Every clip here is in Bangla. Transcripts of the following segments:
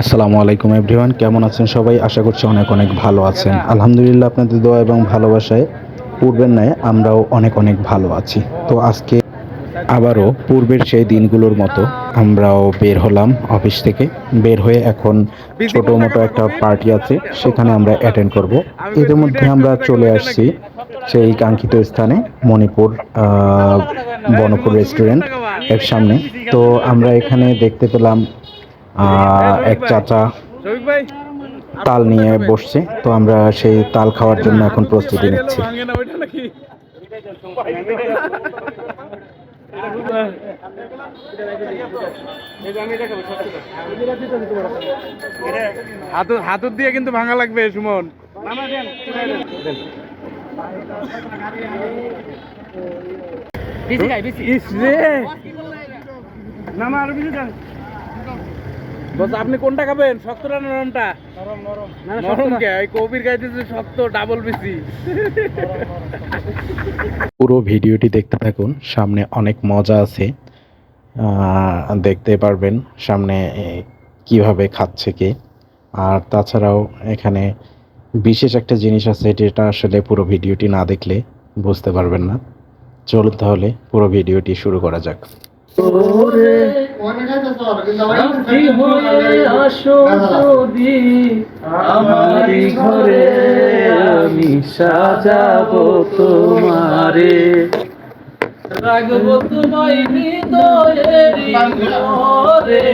আসসালামু আলাইকুম এভরিওয়ান, কেমন আছেন সবাই? আশা করছি অনেক অনেক ভালো আছেন। আলহামদুলিল্লাহ আপনাদের দোয়া এবং ভালোবাসায় পূর্বের ন্যায় আমরাও অনেক অনেক ভালো আছি। তো আজকে আবারও পূর্বের সেই দিনগুলোর মতো আমরাও বের হলাম অফিস থেকে। বের হয়ে এখন ছোটো মোটো একটা পার্টি আছে, সেখানে আমরা অ্যাটেন্ড করব। এর মধ্যে আমরা চলে আসছি সেই কাঙ্ক্ষিত স্থানে, মণিপুর বনপুর রেস্টুরেন্টের সামনে। তো আমরা এখানে দেখতে পেলাম এক চাচা তাল নিয়ে বসছে। তো আমরা সেই তাল খাওয়ার জন্য এখন প্রস্তুতি নিচ্ছি। ভাঙে না ওইটা নাকি? হাত হাতুর দিয়ে কিন্তু ভাঙা লাগবে সুমন। নামা ইস রে! বস আপনি কোনটা খাবেন? শক্তটা না নরমটা? নরম কে? এই কবির গাইতেছে শক্ত ডাবল বেশি পুরো ভিডিওটি দেখতে থাকুন সামনে অনেক মজা আছে। আহ, দেখতে পারবেন সামনে কীভাবে খাচ্ছে কে। আর তাছাড়াও এখানে বিশেষ একটা জিনিস আছে যেটা আসলে পুরো ভিডিওটি না দেখলে বুঝতে পারবেন না। চলুন তাহলে পুরো ভিডিওটি শুরু করা যাক। যদি ঘরে আমি সাজাবো তোমারে। রাখব তোমায় হৃদয়ের ঘরে।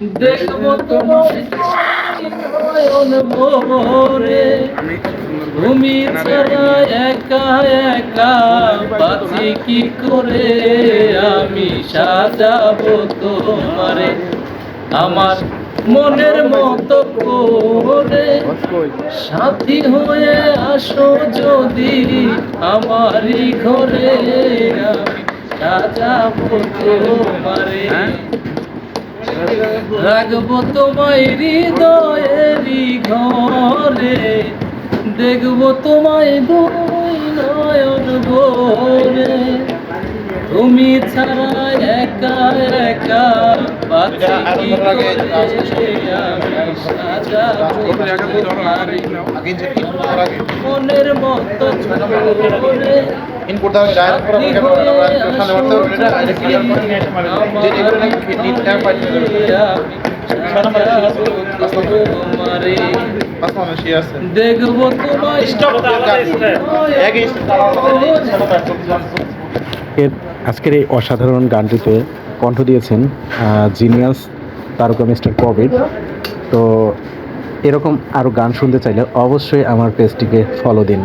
দেখব ভরে তুমি ছাড়া একা একা বাঁচি কি করে আমি সাজাবো তোমারে আমার মনের মতো করে সাথী হয়ে? আসো যদি আমারই ঘরে আমি সাজাবো তোমারে রাখব তোমায় হৃদয়েরই ঘরে দেখব তোমায় দুই নয়ন ভরে। তুমি ছাড়া একা একা তোমারে মনের মতো ইনপুট দাও ডায়াল করে আমরা হবে এটা যে এগুলো নাকি ট্যাপ তোমারে। দেখব এর আজকের এই অসাধারণ গানটিতে কণ্ঠ দিয়েছেন জিনিয়াস তারকা মিস্টার কবির। তো এরকম আরও গান শুনতে চাইলে অবশ্যই আমার পেজটিকে ফলো দিন।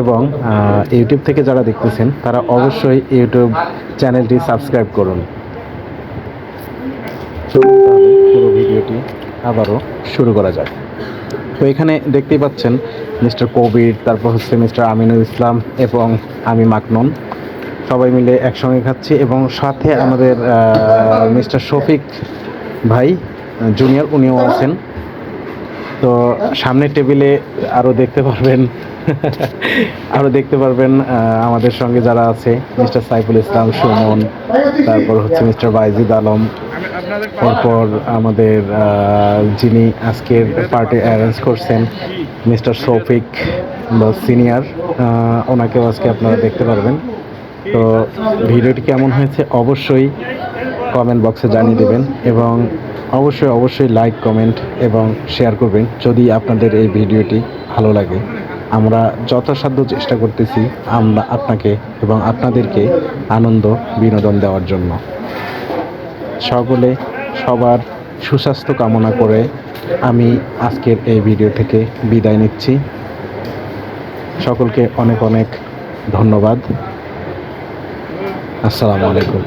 এবং ইউটিউব থেকে যারা দেখতেছেন, তারা অবশ্যই ইউটিউব চ্যানেলটি সাবস্ক্রাইব করুন। পুরো ভিডিওটি আবারও শুরু করা যাক। তো এখানে দেখতেই পাচ্ছেন মিস্টার কবির, তারপর হচ্ছে মিস্টার আমিনুল ইসলাম এবং আমি মাকনন। সবাই মিলে একসঙ্গে খাচ্ছি এবং সাথে আমাদের মিস্টার শফিক ভাই, জুনিয়র, উনিও আছেন। তো সামনের টেবিলে আরও দেখতে পারবেন আরও দেখতে পারবেন আমাদের সঙ্গে যারা আছে, মিস্টার সাইফুল ইসলাম, সুমন, তারপর হচ্ছে মিস্টার বাইজিদ আলম, এরপর আমাদের যিনি আজকের পার্টি অ্যারেঞ্জ করছেন, মিস্টার শফিক, বা সিনিয়র ওনাকেও আজকে আপনারা দেখতে পারবেন। তো ভিডিওটি কেমন হয়েছে অবশ্যই কমেন্ট বক্সে জানিয়ে দেবেন এবং অবশ্যই অবশ্যই লাইক কমেন্ট এবং শেয়ার করবেন যদি আপনাদের এই ভিডিওটি ভালো লাগে। আমরা যথাসাধ্য চেষ্টা করতেছি আমরা আপনাকে এবং আপনাদেরকে আনন্দ, বিনোদন দেওয়ার জন্য। সকলে সবার সুস্বাস্থ্য কামনা করে আমি আজকের এই ভিডিও থেকে বিদায় নিচ্ছি। সকলকে অনেক অনেক ধন্যবাদ। আসসালামু আলাইকুম।